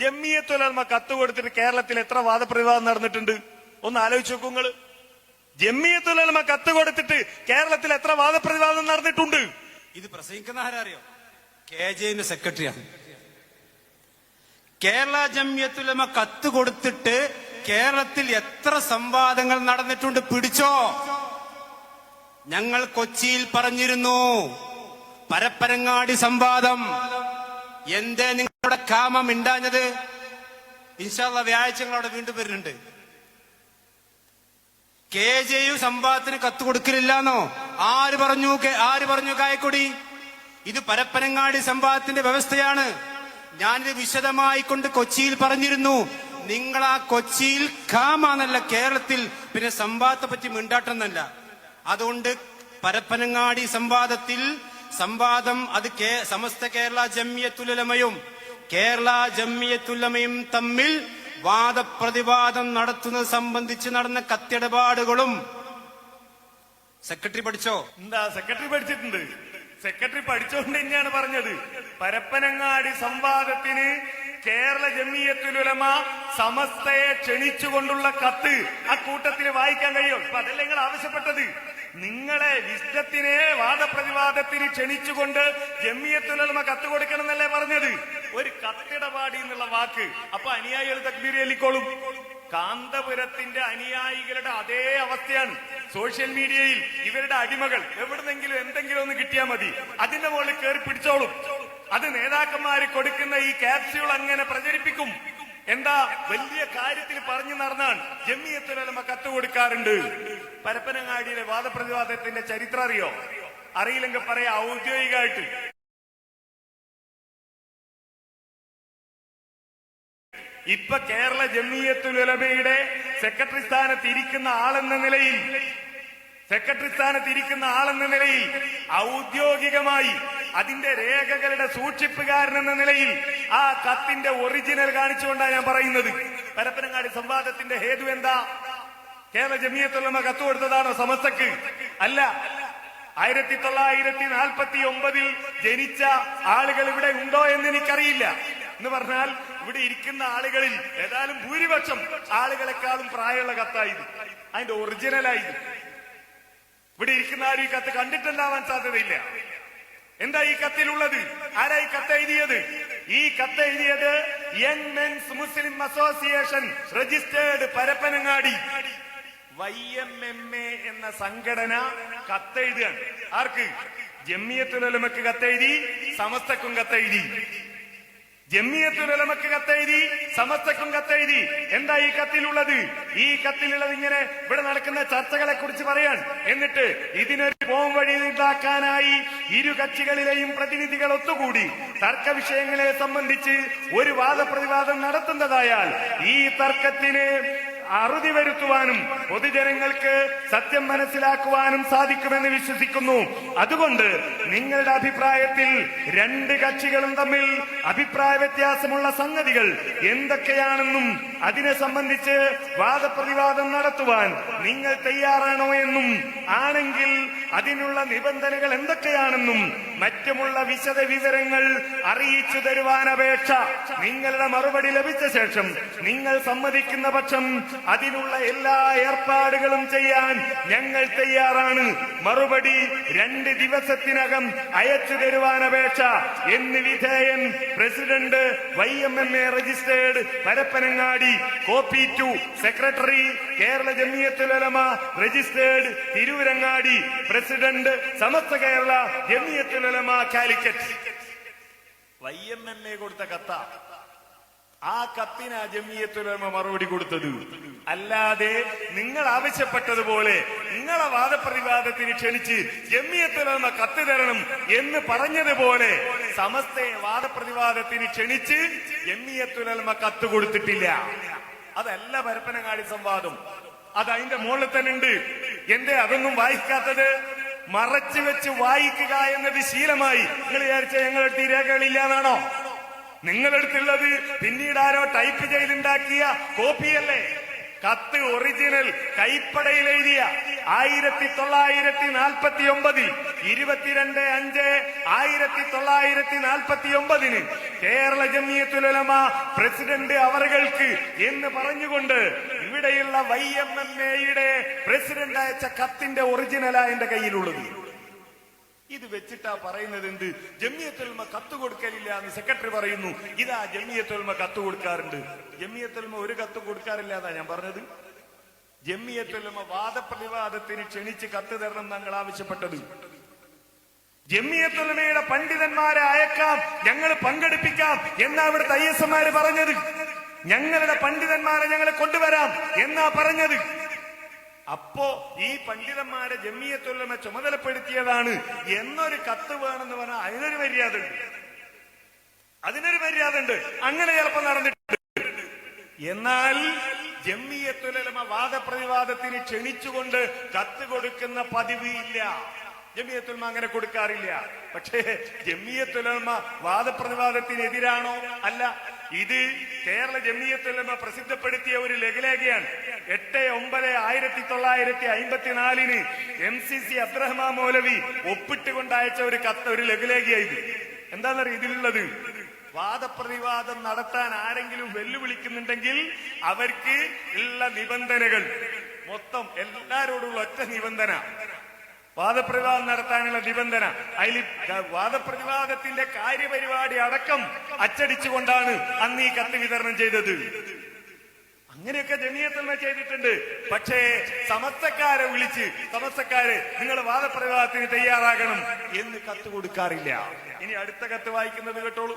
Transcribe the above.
ജമ്മിയത്തുലമ കത്ത് കൊടുത്തിട്ട് കേരളത്തിൽ എത്ര വാദപ്രതിവാദം നടന്നിട്ടുണ്ട്? ഒന്ന് ആലോചിച്ച് നോക്കൂ നിങ്ങൾ. ജമ്മിയത്തുലമ കത്ത് കൊടുത്തിട്ട് കേരളത്തിൽ എത്ര വാദപ്രതിവാദം നടന്നിട്ടുണ്ട്? ഇത് പ്രസംഗിക്കുന്ന ആരറിയോ കെ ജെന്റെ സെക്രട്ടറിയാണ്. കേരള ജമ്യത്തുലമ കത്ത് കൊടുത്തിട്ട് കേരളത്തിൽ എത്ര സംവാദങ്ങൾ നടന്നിട്ടുണ്ട് പിടിച്ചോ? ഞങ്ങൾ കൊച്ചിയിൽ പറഞ്ഞിരുന്നു. പരപ്പരങ്ങാടി സംവാദം. എന്തേ നിങ്ങളുടെ കാമം ഇണ്ടാഞ്ഞത് ഇൻഷാല്ല വ്യാഴ്ചകൾ അവിടെ വീണ്ടും വരുന്നുണ്ട്. കെ ജെ യു സംവാദത്തിന് കത്ത് കൊടുക്കലില്ലാന്നോ? ആര് പറഞ്ഞു? ആര് പറഞ്ഞു കായക്കൊടി? ഇത് പരപ്പനങ്ങാടി സംവാദത്തിന്റെ വ്യവസ്ഥയാണ്. ഞാനിത് വിശദമായി കൊണ്ട് കൊച്ചിയിൽ പറഞ്ഞിരുന്നു. നിങ്ങൾ ആ കൊച്ചിയിൽ കാമാന്നല്ല കേരളത്തിൽ പിന്നെ സംവാദത്തെ പറ്റി മിണ്ടാട്ടെന്നല്ല. അതുകൊണ്ട് പരപ്പനങ്ങാടി സംവാദത്തിൽ സംവാദം അത് സമസ്ത കേരള ജമ്മിയത്തുലമയും കേരള ജമ്മിയത്തുലമയും തമ്മിൽ വാദപ്രതിവാദം നടത്തുന്നത് സംബന്ധിച്ച് നടന്ന കത്തിടപാടുകളും സെക്രട്ടറി പഠിച്ചോ? എന്താ സെക്രട്ടറി പഠിച്ചിട്ടുണ്ട്. സെക്രട്ടറി പഠിച്ചുകൊണ്ട് തന്നെയാണ് പറഞ്ഞത്. പരപ്പനങ്ങാടി സംവാദത്തിന് കേരള ജമ്മിയത്തുലുലമ സമസ്തയെ ക്ഷണിച്ചുകൊണ്ടുള്ള കത്ത് ആ കൂട്ടത്തിൽ വായിക്കാൻ കഴിയും. ഇപ്പൊ അതല്ല നിങ്ങൾ ആവശ്യപ്പെട്ടത്? നിങ്ങളെ ഇഷ്ടത്തിനെ വാദപ്രതിവാദത്തിന് ക്ഷണിച്ചുകൊണ്ട് ജമ്മിയത്തുലമ കത്ത് കൊടുക്കണം എന്നല്ലേ പറഞ്ഞത്? ഒരു കത്തിടപാടി എന്നുള്ള വാക്ക്. അപ്പൊ അനുയായികൾ തക്ബീർ ചൊല്ലിക്കോളും. കാന്തപുരത്തിന്റെ അനുയായികളുടെ അതേ അവസ്ഥയാണ്. സോഷ്യൽ മീഡിയയിൽ ഇവരുടെ അടിമകൾ. എവിടുന്നെങ്കിലും എന്തെങ്കിലും ഒന്ന് കിട്ടിയാൽ മതി. അതിന്റെ മുകളിൽ കയറി പിടിച്ചോളും. അത് നേതാക്കന്മാര് കൊടുക്കുന്ന ഈ ക്യാപ്സ്യൂൾ അങ്ങനെ പ്രചരിപ്പിക്കും. എന്താ? വലിയ കാര്യത്തിൽ പറഞ്ഞു നടന്നാണ്. ജമ്മിയത്തുലമ കത്ത് കൊടുക്കാറുണ്ട്. പരപ്പനങ്ങാടിയിലെ വാദപ്രതിവാദത്തിന്റെ ചരിത്രം അറിയോ? അറിയില്ലെങ്കിൽ പറയാ ഔദ്യോഗികമായിട്ട് ഇപ്പൊ കേരള ജമ്മിയത്തുലമയുടെ സെക്രട്ടറി സ്ഥാനത്ത് ഇരിക്കുന്ന ആളെന്ന നിലയിൽ സെക്രട്ടറി സ്ഥാനത്ത് ഇരിക്കുന്ന ആളെന്ന നിലയിൽ ഔദ്യോഗികമായി അതിന്റെ രേഖകളുടെ സൂക്ഷിപ്പുകാരൻ എന്ന നിലയിൽ ആ കത്തിന്റെ ഒറിജിനൽ കാണിച്ചുകൊണ്ടാണ് ഞാൻ പറയുന്നത്. പരപ്പനങ്ങാടി സംവാദത്തിന്റെ ഹേതു എന്താ? കേരള ജമിയത്തുള്ളമ കത്ത് കൊടുത്തതാണോ സമസ്തക്ക്? അല്ല. ആയിരത്തി തൊള്ളായിരത്തി നാൽപ്പത്തി ഒമ്പതിൽ ജനിച്ച ആളുകൾ ഇവിടെ ഉണ്ടോ എന്ന് എനിക്കറിയില്ല. എന്ന് പറഞ്ഞാൽ ഇവിടെ ഇരിക്കുന്ന ആളുകളിൽ ഏതായാലും ഭൂരിപക്ഷം ആളുകളെക്കാളും പ്രായമുള്ള കത്തായത്. അതിന്റെ ഒറിജിനലായത്. ഇവിടെ ഇരിക്കുന്ന ആരും ഈ കത്ത് കണ്ടിട്ടുണ്ടാവാൻ സാധ്യതയില്ല. എന്താ ഈ കത്തിലുള്ളത്? ആരാ ഈ കത്ത് എഴുതിയത്? ഈ കത്ത് എഴുതിയത് young men's Muslim association registered Parappanangadi. Y M M A എന്ന സംഘടന കത്തെഴുതുകയാണ്. ആർക്ക്? ജമ്മിയത്തുലമക്ക് കത്തെഴുതി സമസ്തക്കും കത്തെഴുതി. ജമ്മിയത്തുലമക്ക് കത്തെഴുതി സമസ്തക്കും കത്തെഴുതി. എന്താ ഈ കത്തിലുള്ളത്? ഈ കത്തിലുള്ളത് ഇങ്ങനെ ഇവിടെ നടക്കുന്ന ചർച്ചകളെ കുറിച്ച് പറയാൻ. എന്നിട്ട് ഇതിനൊരു പോം വഴി ഉണ്ടാക്കാനായി ഇരു കക്ഷികളിലെയും പ്രതിനിധികൾ ഒത്തുകൂടി. തർക്ക വിഷയങ്ങളെ സംബന്ധിച്ച് ഒരു വാദപ്രതിവാദം നടത്തുന്നതായാൽ ഈ തർക്കത്തിന് അറുതി വരുത്തുവാനും പൊതുജനങ്ങൾക്ക് സത്യം മനസ്സിലാക്കുവാനും സാധിക്കുമെന്ന് വിശ്വസിക്കുന്നു. അതുകൊണ്ട് നിങ്ങളുടെ അഭിപ്രായത്തിൽ രണ്ട് കക്ഷികളും തമ്മിൽ അഭിപ്രായ വ്യത്യാസമുള്ള സംഗതികൾ എന്തൊക്കെയാണെന്നും അതിനെ സംബന്ധിച്ച് വാദപ്രതിവാദം നടത്തുവാൻ നിങ്ങൾ തയ്യാറാണോ എന്നും ആണെങ്കിൽ അതിനുള്ള നിബന്ധനകൾ എന്തൊക്കെയാണെന്നും മറ്റുമുള്ള വിശദ വിവരങ്ങൾ അറിയിച്ചു തരുവാൻ അപേക്ഷ. നിങ്ങളുടെ മറുപടി ലഭിച്ച ശേഷം നിങ്ങൾ സമ്മതിക്കുന്ന പക്ഷം അതിനുള്ള എല്ലാ ഏർപ്പാടുകളും ചെയ്യാൻ ഞങ്ങൾ തയ്യാറാണ്. മറുപടി രണ്ട് ദിവസത്തിനകം അയച്ചു തരുവാൻ അപേക്ഷ. എന്ന് വിധേയൻ president Y M M A registered Parappanangadi copy to secretary Kerala Jamiyathul Ulama registered Tirurangadi president Samastha Kerala Jamiyathul Ulama Calicut. Y M M A കൊടുത്ത കത്ത. ആ കത്തിന് അജമിയത്തുലമ മറുപടി കൊടുത്തത്. അല്ലാതെ നിങ്ങൾ ആവശ്യപ്പെട്ടതുപോലെ നിങ്ങളെ വാദപ്രതിവാദത്തിന് ക്ഷണിച്ച് ജമിയത്തുലമ കത്ത് തരണം എന്ന് പറഞ്ഞതുപോലെ സമസ്തയെ വാദപ്രതിവാദത്തിന് ക്ഷണിച്ച് ജമിയത്തുലമ കത്ത് കൊടുത്തിട്ടില്ല. അതല്ല പരപ്പനങ്ങാടി സംവാദം. അത് അതിന്റെ മുകളിൽ തന്നെ ഉണ്ട്. എന്തേ അതൊന്നും വായിക്കാത്തത്? മറച്ചു വെച്ച് വായിക്കുക എന്നത് ശീലമായി. നിങ്ങൾ വിചാരിച്ച ഞങ്ങളുടെ ഈ രേഖകളില്ല എന്നാണോ? നിങ്ങളെടുത്തുള്ളത് പിന്നീട് ആരോ ടൈപ്പ് ചെയ്തുണ്ടാക്കിയ കോപ്പിയല്ലേ കത്ത് ഒറിജിനൽ കൈപ്പടയിൽ എഴുതിയ ആയിരത്തി തൊള്ളായിരത്തി നാൽപ്പത്തി ഒമ്പതിൽ ഇരുപത്തിരണ്ട് അഞ്ച് ആയിരത്തി തൊള്ളായിരത്തി നാൽപ്പത്തി ഒമ്പതിന് കേരള ജമിയത്തുലമ പ്രസിഡന്റ് അവറുകൾക്ക് എന്ന് പറഞ്ഞുകൊണ്ട് ഇവിടെയുള്ള വൈ എം എം എയുടെ പ്രസിഡന്റ് അയച്ച കത്തിന്റെ ഒറിജിനലാ എന്റെ കയ്യിലുള്ളത്. ഇത് വെച്ചിട്ടാ പറയുന്നത് എന്ത്? ജമിയത്തുൽമ കത്ത് കൊടുക്കലില്ല എന്ന് സെക്രട്ടറി പറയുന്നു. ഇതാ ജമിയത്തുൽമ കത്ത് കൊടുക്കാറുണ്ട്. ജമിയത്തുൽമ ഒരു കത്ത് കൊടുക്കാറില്ല എന്നാ ഞാൻ പറഞ്ഞത്? ജമിയത്തുൽമ വാദപ്രതിവാദത്തിന് ക്ഷണിച്ച് കത്ത് തരണം ഞങ്ങൾ ആവശ്യപ്പെട്ടത്. ജമിയത്തുൽമയുടെ പണ്ഡിതന്മാരെ അയക്കാം. ഞങ്ങൾ പങ്കെടുപ്പിക്കാം. എന്നാ ഇവിടുത്തെ ഐ എസ് എമാര് പറഞ്ഞത്? ഞങ്ങളുടെ പണ്ഡിതന്മാരെ ഞങ്ങളെ കൊണ്ടുവരാം എന്നാ പറഞ്ഞത്. അപ്പോ ഈ പണ്ഡിതന്മാരെ ജമ്മിയത്തുല്ലമ ചുമതലപ്പെടുത്തിയതാണ് എന്നൊരു കത്ത് വേണമെന്ന് പറഞ്ഞാൽ അതിനൊരു മര്യാദ ഉണ്ട് അതിനൊരു മര്യാദ ഉണ്ട് അങ്ങനെ ചിലപ്പോ നടന്നിട്ടുണ്ട്. എന്നാൽ ജമ്മിയത്തുലമ വാദപ്രതിവാദത്തിന് ക്ഷണിച്ചുകൊണ്ട് കത്ത് കൊടുക്കുന്ന പതിവ് ഇല്ല. ജമിയത്തുൽമ അങ്ങനെ കൊടുക്കാറില്ല. പക്ഷേ ജമിയത്തുലമ വാദപ്രതിവാദത്തിനെതിരാണോ? അല്ല. ഇത് കേരള ജമിയത്തുലമ പ്രസിദ്ധപ്പെടുത്തിയ ഒരു ലഘുലേഖയാണ്. എട്ട് ഒമ്പത് ആയിരത്തി തൊള്ളായിരത്തി അമ്പത്തിനാലിന് എം സി സി അബ്രഹ്മ മൗലവി ഒപ്പിട്ടുകൊണ്ട് അയച്ച ഒരു കത്ത് ഒരു ലഘുലേഖയായത് എന്താണെന്നറിയ ഇതിലുള്ളത്? വാദപ്രതിവാദം നടത്താൻ ആരെങ്കിലും വെല്ലുവിളിക്കുന്നുണ്ടെങ്കിൽ അവർക്ക് ഉള്ള നിബന്ധനകൾ. മൊത്തം എല്ലാരോടുള്ള ഒറ്റ നിബന്ധന. വാദപ്രതിവാദം നടത്താനുള്ള നിബന്ധന. അതിൽ വാദപ്രതിവാദത്തിന്റെ കാര്യപരിപാടി അടക്കം അച്ചടിച്ചുകൊണ്ടാണ് അന്ന് ഈ കത്ത് വിതരണം ചെയ്തത്. അങ്ങനെയൊക്കെ ജമീയത്തൽമ ചെയ്തിട്ടുണ്ട്. പക്ഷേ സമസ്തക്കാരെ വിളിച്ച് സമസ്തക്കാര് നിങ്ങൾ വാദപ്രതിവാദത്തിന് തയ്യാറാകണം എന്ന് കത്ത് കൊടുക്കാറില്ല. ഇനി അടുത്ത കത്ത് വായിക്കുന്നത് കേട്ടോളൂ.